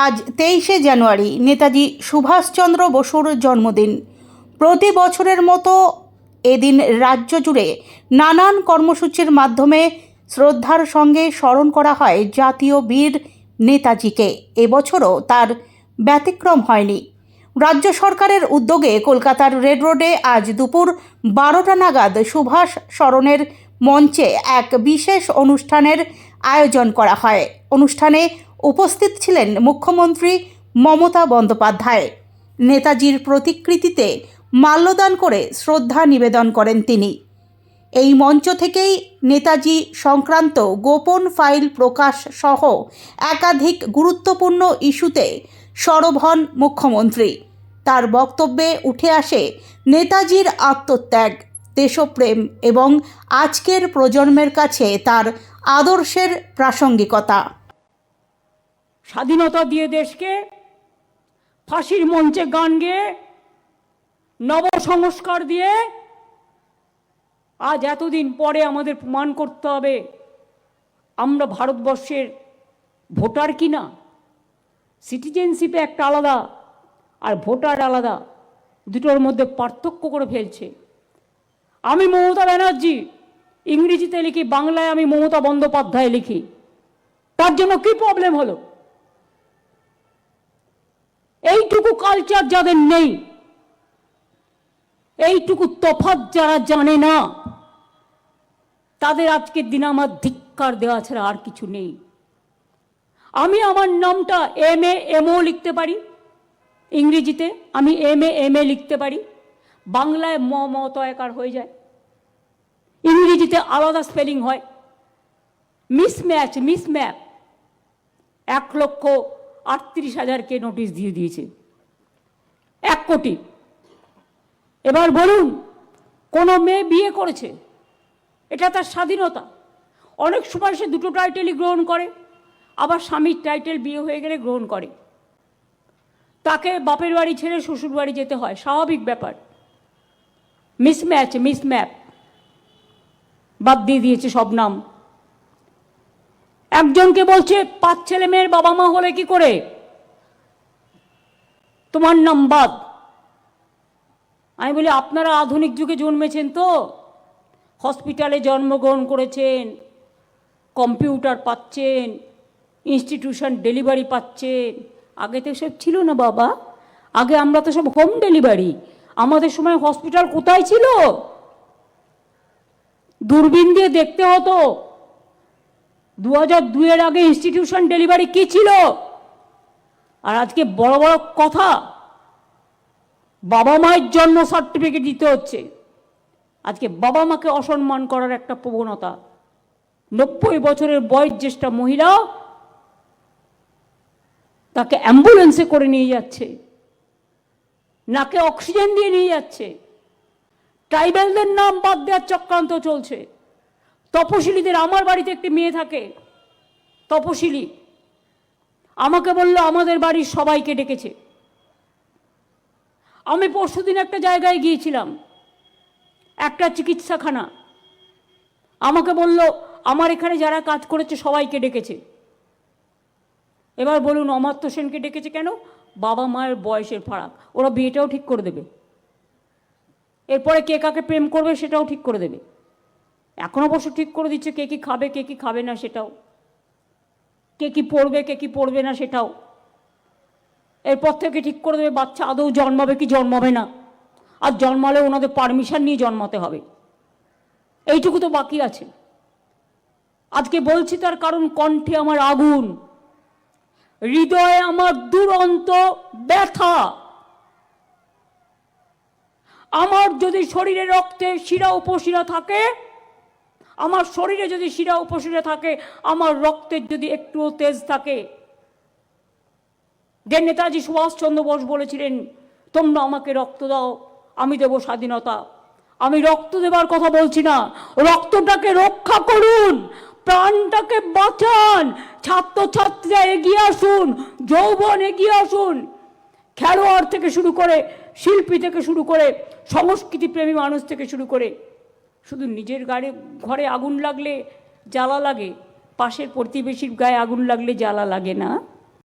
আজ তেইশে জানুয়ারি নেতাজি সুভাষচন্দ্র বসুর জন্মদিন। প্রতি বছরের মতো এদিন রাজ্য জুড়ে নানান কর্মসূচির মাধ্যমে শ্রদ্ধার সঙ্গে স্মরণ করা হয় জাতীয় বীর নেতাজিকে। এবছরও তার ব্যতিক্রম হয়নি। রাজ্য সরকারের উদ্যোগে কলকাতার রেড রোডে আজ দুপুর বারোটা নাগাদ সুভাষ স্মরণের মঞ্চে এক বিশেষ অনুষ্ঠানের আয়োজন করা হয়। অনুষ্ঠানে উপস্থিত ছিলেন মুখ্যমন্ত্রী মমতা বন্দ্যোপাধ্যায়। নেতাজির প্রতিকৃতিতে মাল্যদান করে শ্রদ্ধা নিবেদন করেন তিনি। এই মঞ্চ থেকেই নেতাজি সংক্রান্ত গোপন ফাইল প্রকাশ সহ একাধিক গুরুত্বপূর্ণ ইস্যুতে সরব হন মুখ্যমন্ত্রী। তার বক্তব্যে উঠে আসে নেতাজির আত্মত্যাগ, দেশপ্রেম এবং আজকের প্রজন্মের কাছে তার আদর্শের প্রাসঙ্গিকতা। স্বাধীনতা দিয়ে দেশকে, ফাঁসির মঞ্চে গান গেয়ে নব সংস্কার দিয়ে আজ এতদিন পরে আমাদের প্রমাণ করতে হবে, আমরা ভারতবর্ষের ভোটার কি না সিটিজেনশিপে একটা আলাদা আর ভোটার আলাদা, দুটোর মধ্যে পার্থক্য করে ফেলছে। আমি মমতা ব্যানার্জি, ইংরেজিতে লিখি, বাংলায় আমি মমতা বন্দ্যোপাধ্যায় লিখি। তার জন্য কি প্রবলেম হলো? এইটুকু কালচার যাদের নেই, এইটুকু তফাৎ যারা জানে না, তাদের আজকের দিনে আমার ধিক্কার দেওয়া ছাড়া আর কিছু নেই। আমি আমার নামটা এম এ এমও লিখতে পারি, ইংরেজিতে আমি এম এ এম এ লিখতে পারি, বাংলায় ম ম তয়কার হয়ে যায়, ইংরেজিতে আলাদা স্পেলিং হয় মিসম্যাচ মিসম্যাপ এক লক্ষ আটত্রিশ হাজারকে নোটিশ দিয়ে দিয়েছে। এক কোটি। এবার বলুন, কোনো মেয়ে বিয়ে করেছে? এটা তার স্বাধীনতা। অনেক সময় সে দুটো টাইটেলই গ্রহণ করে, আবার স্বামীর টাইটেল বিয়ে হয়ে গেলে গ্রহণ করে। তাকে বাপের বাড়ি ছেড়ে শ্বশুর বাড়ি যেতে হয়, স্বাভাবিক ব্যাপার। মিসম্যাচ মিসম্যাপ বাদ দিয়ে দিয়েছে সব নাম। একজনকে বলছে, পাঁচ ছেলে মেয়ের বাবা মা হলে কি করে? তোমার নাম বাদ। আমি বলি, আপনারা আধুনিক যুগে জন্মেছেন তো। হসপিটালে জন্মগ্রহণ করেছেন, কম্পিউটার পাচ্ছেন, ইনস্টিটিউশন ডেলিভারি পাচ্ছেন। আগে তো সব ছিল না বাবা। আগে আমরা তো সব হোম ডেলিভারি। আমাদের সময় হসপিটাল কোথায় ছিল? দূরবীন দিয়ে দেখতে হতো। দু হাজার দুইয়ের আগে ইনস্টিটিউশন ডেলিভারি কি ছিল? আর আজকে বড় বড় কথা, বাবা মায়ের জন্ম সার্টিফিকেট দিতে হচ্ছে। আজকে বাবা মাকে অসম্মান করার একটা প্রবণতা। নব্বই বছরের বয়োজ্যেষ্ঠা মহিলা তাকে অ্যাম্বুলেন্সে করে নিয়ে যাচ্ছে। নাকে অক্সিজেন দিয়ে নিয়ে যাচ্ছে। ট্রাইবেলদের নাম বাদ দেওয়ার চক্রান্ত চলছে। তপশিলীদের আমার বাড়িতে একটি মেয়ে থাকে, তপশিলি। আমাকে বলল, আমাদের বাড়ির সবাইকে ডেকেছে। আমি পরশুদিন একটা জায়গায় গিয়েছিলাম, একটা চিকিৎসাখানা। আমাকে বলল, আমার এখানে যারা কাজ করেছে, সবাইকে ডেকেছে। এবার বলুন অমাত্য সেনকে ডেকেছে কেন? বাবা মায়ের বয়সের ফারাক। ওরা বিয়েটাও ঠিক করে দেবে। এরপরে কে কাকে প্রেম করবে, সেটাও ঠিক করে দেবে। এখন অবশ্য ঠিক করে দিচ্ছে কে কি খাবে, কে কি খাবে না সেটাও। কে কি পড়বে, কে কি পড়বে না সেটাও। এরপর থেকে ঠিক করে দেবে, বাচ্চা আদৌ জন্মাবে কি জন্মাবে না। আর জন্মালে ওনাদের পারমিশন নিয়ে জন্মাতে হবে। এইটুকু তো বাকি আছে। আজকে বলছি তার কারণ, কণ্ঠে আমার আগুন। হৃদয়ে আমার দুরন্ত ব্যথা। আমার যদি শরীরে রক্তে শিরা উপশিরা থাকে আমার শরীরে যদি শিরা উপশিরা থাকে, আমার রক্তের যদি একটুও তেজ থাকে। যে নেতাজি সুভাষচন্দ্র বোস বলেছিলেন, তোমরা আমাকে রক্ত দাও, আমি দেব স্বাধীনতা। আমি রক্ত দেবার কথা বলছি না। রক্তটাকে রক্ষা করুন, প্রাণটাকে বাঁচান। ছাত্রছাত্রীরা এগিয়ে আসুন, যৌবন এগিয়ে আসুন। খেলোয়াড় থেকে শুরু করে, শিল্পী থেকে শুরু করে, সংস্কৃতিপ্রেমী মানুষ থেকে শুরু করে শুধু নিজের গাড়ি, ঘরে আগুন লাগলে জ্বালা লাগে, পাশের প্রতিবেশীর গায়ে আগুন লাগলে জ্বালা লাগে না?